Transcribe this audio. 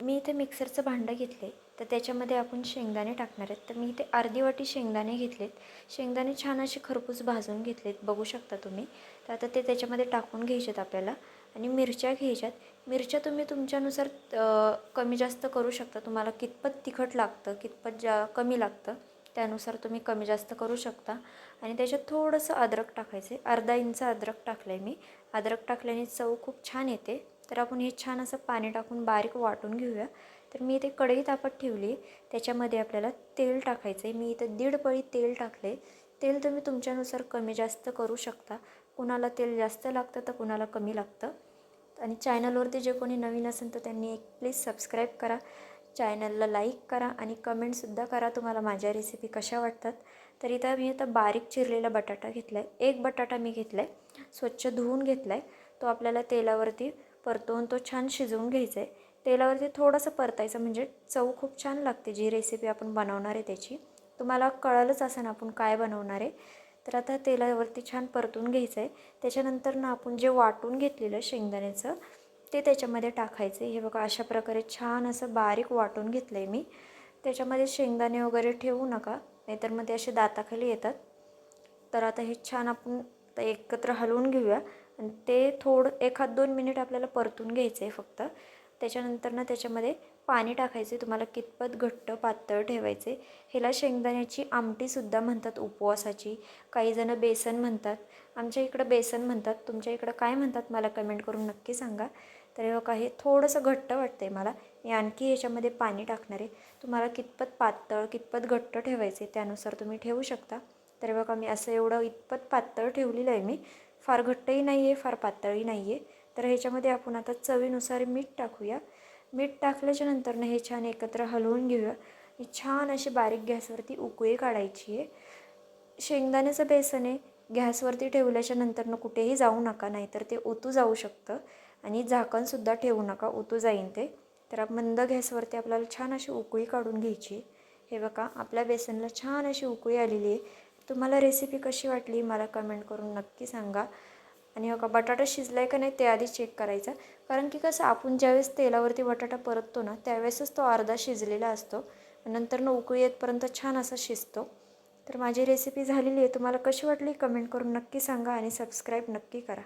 मी इथे मिक्सरचं भांडं घेतलं आहे तर त्याच्यामध्ये आपण शेंगदाणे टाकणार आहेत. तर मी इथे अर्धी वाटी शेंगदाणे घेतलेत. शेंगदाणे छान असे खरपूस भाजून घेतलेत बघू शकता तुम्ही. तर आता ते त्याच्यामध्ये टाकून घ्यायच्यात आपल्याला. आणि मिरच्या घ्यायच्यात. मिरच्या तुम्ही तुमच्यानुसार कमी जास्त करू शकता. तुम्हाला कितपत तिखट लागतं कितपत जा कमी लागतं त्यानुसार तुम्ही कमी जास्त करू शकता. आणि त्याच्यात थोडंसं अद्रक टाकायचं आहे अर्धा इंच अद्रक टाकलं आहे मी. अद्रक टाकल्याने चव खूप छान येते. तर आपण हे छान असं पाणी टाकून बारीक वाटून घेऊया. तर मी इथे कढई तापत ठेवली. त्याच्यामध्ये आपल्याला तेल टाकायचं आहे. मी इथं दीड पळी तेल टाकले तेल तुम्ही तुमच्यानुसार कमी जास्त करू शकता. कुणाला तेल जास्त लागतं तर कुणाला कमी लागतं. आणि चॅनलवरती जे कोणी नवीन असेल तर त्यांनी एक प्लीज सबस्क्राईब करा. चॅनलला लाईक करा आणि कमेंटसुद्धा करा तुम्हाला माझ्या रेसिपी कशा वाटतात. तर इथं मी आता बारीक चिरलेला बटाटा घेतला आहे एक बटाटा मी घेतला आहे स्वच्छ धुवून घेतला आहे तो आपल्याला तेलावरती परतवून तो छान शिजवून घ्यायचा आहे तेलावरती थोडंसं परतायचं म्हणजे चव खूप छान लागते जी रेसिपी आपण बनवणार आहे त्याची. तुम्हाला कळलंच असं ना आपण काय बनवणार आहे. तर आता तेलावरती छान परतून घ्यायचं आहे त्याच्यानंतर ना आपण जे वाटून घेतलेलं शेंगदाण्याचं ते त्याच्यामध्ये टाकायचे. हे बघा अशा प्रकारे छान असं बारीक वाटून घेतलं आहे मी. त्याच्यामध्ये शेंगदाणे वगैरे ठेवू नका नाहीतर मग ते असे दाताखाली येतात. तर आता हे छान आपण एकत्र हलवून घेऊया. आणि ते थोडं एखाद दोन मिनिट आपल्याला परतून घ्यायचं आहे फक्त. त्याच्यानंतर ना त्याच्यामध्ये पाणी टाकायचे तुम्हाला कितपत घट्ट पातळ ठेवायचे ह्याला शेंगदाण्याची आमटीसुद्धा म्हणतात उपवासाची. काही जणं बेसन म्हणतात. आमच्या इकडं बेसन म्हणतात. तुमच्या इकडं काय म्हणतात मला कमेंट करून नक्की सांगा. तर हे बघा हे थोडंसं घट्ट वाटतं आहे मला. मी आणखी ह्याच्यामध्ये पाणी टाकणार आहे. तुम्हाला कितपत पातळ कितपत घट्ट ठेवायचे त्यानुसार तुम्ही ठेवू शकता. तर बघा मी असं एवढं इतपत पातळ ठेवलेलं आहे मी. फार घट्टही नाही आहे फार पातळही नाही आहे तर ह्याच्यामध्ये आपण आता चवीनुसार मीठ टाकूया. मीठ टाकल्याच्या नंतरनं हे छान एकत्र हलवून घेऊया. छान अशी बारीक गॅसवरती उकळी काढायची आहे. शेंगदाण्याचं बेसन आहे. गॅसवरती ठेवल्याच्या नंतरनं कुठेही जाऊ नका नाहीतर ते ओतू जाऊ शकतं. आणि झाकणसुद्धा ठेवू नका ओतू जाईन ते. तर मंद गॅसवरती आपल्याला छान अशी उकळी काढून घ्यायची आहे. हे बघा आपल्या बेसनला छान अशी उकळी आलेली आहे. तुम्हाला रेसिपी कशी वाटली मला कमेंट करून नक्की सांगा. आणि हो का बटाटा शिजला आहे का नाही ते आधी चेक करायचा. कारण की कसं आपण ज्यावेळेस तेलावरती बटाटा परततो ना त्यावेळेसच तो अर्धा शिजलेला असतो. नंतर ना उकळी येतपर्यंत छान असा शिजतो. तर माझी रेसिपी झालेली आहे. तुम्हाला कशी वाटली कमेंट करून नक्की सांगा आणि सबस्क्राईब नक्की करा.